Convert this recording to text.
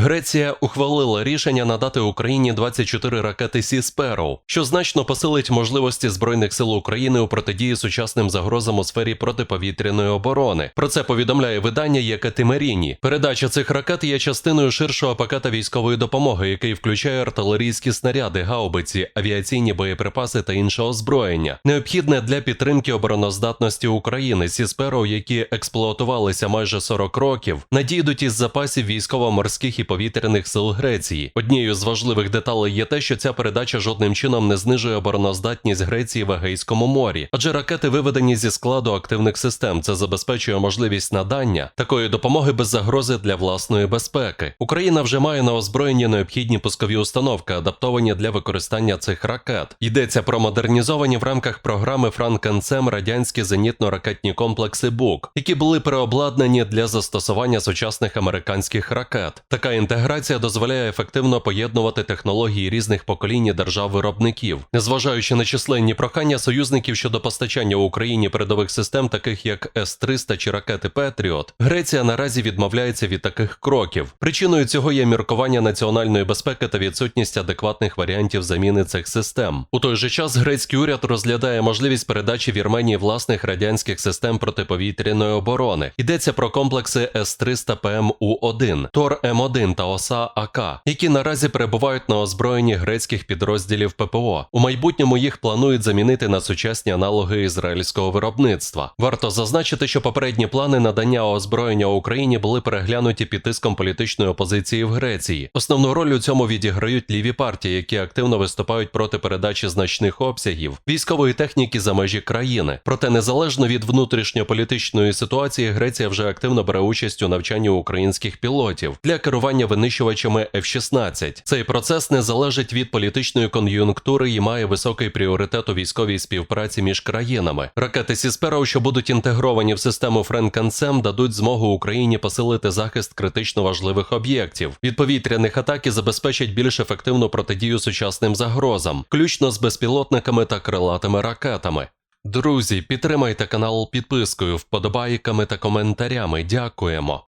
Греція ухвалила рішення надати Україні 24 ракети Сі Sparrow, що значно посилить можливості збройних сил України у протидії сучасним загрозам у сфері протиповітряної оборони. Про це повідомляє видання Єкатимеріні. Передача цих ракет є частиною ширшого пакета військової допомоги, який включає артилерійські снаряди, гаубиці, авіаційні боєприпаси та інше озброєння, необхідне для підтримки обороноздатності України. Сі Sparrow, які експлуатувалися майже 40 років, надійдуть із запасів військово-морських і повітряних сил Греції. Однією з важливих деталей є те, що ця передача жодним чином не знижує обороноздатність Греції в Егейському морі, адже ракети виведені зі складу активних систем. Це забезпечує можливість надання такої допомоги без загрози для власної безпеки. Україна вже має на озброєнні необхідні пускові установки, адаптовані для використання цих ракет. Йдеться про модернізовані в рамках програми Франкенцем радянські зенітно-ракетні комплекси БУК, які були переобладнані для застосування сучасних американських ракет. Така інтеграція дозволяє ефективно поєднувати технології різних поколінь держав-виробників, незважаючи на численні прохання союзників щодо постачання Україні передових систем, таких як С-300 чи ракети Петріот, Греція наразі відмовляється від таких кроків. Причиною цього є міркування національної безпеки та відсутність адекватних варіантів заміни цих систем. У той же час грецький уряд розглядає можливість передачі Вірменії власних радянських систем протиповітряної оборони. Йдеться про комплекси С-300 ПМУ-1, Тор М1 та ОСА АК, які наразі перебувають на озброєнні грецьких підрозділів ППО. У майбутньому їх планують замінити на сучасні аналоги ізраїльського виробництва. Варто зазначити, що попередні плани надання озброєння Україні були переглянуті під тиском політичної опозиції в Греції. Основну роль у цьому відіграють ліві партії, які активно виступають проти передачі значних обсягів військової техніки за межі країни. Проте незалежно від внутрішньополітичної ситуації, Греція вже активно бере участь у навчанні українських пілотів для керування винищувачами F-16. Цей процес не залежить від політичної кон'юнктури і має високий пріоритет у військовій співпраці між країнами. Ракети Сісперов, що будуть інтегровані в систему Френкансем, дадуть змогу Україні посилити захист критично важливих об'єктів. Від повітряних атак і забезпечать більш ефективну протидію сучасним загрозам, включно з безпілотниками та крилатими ракетами. Друзі, підтримайте канал підпискою, вподобайками та коментарями. Дякуємо.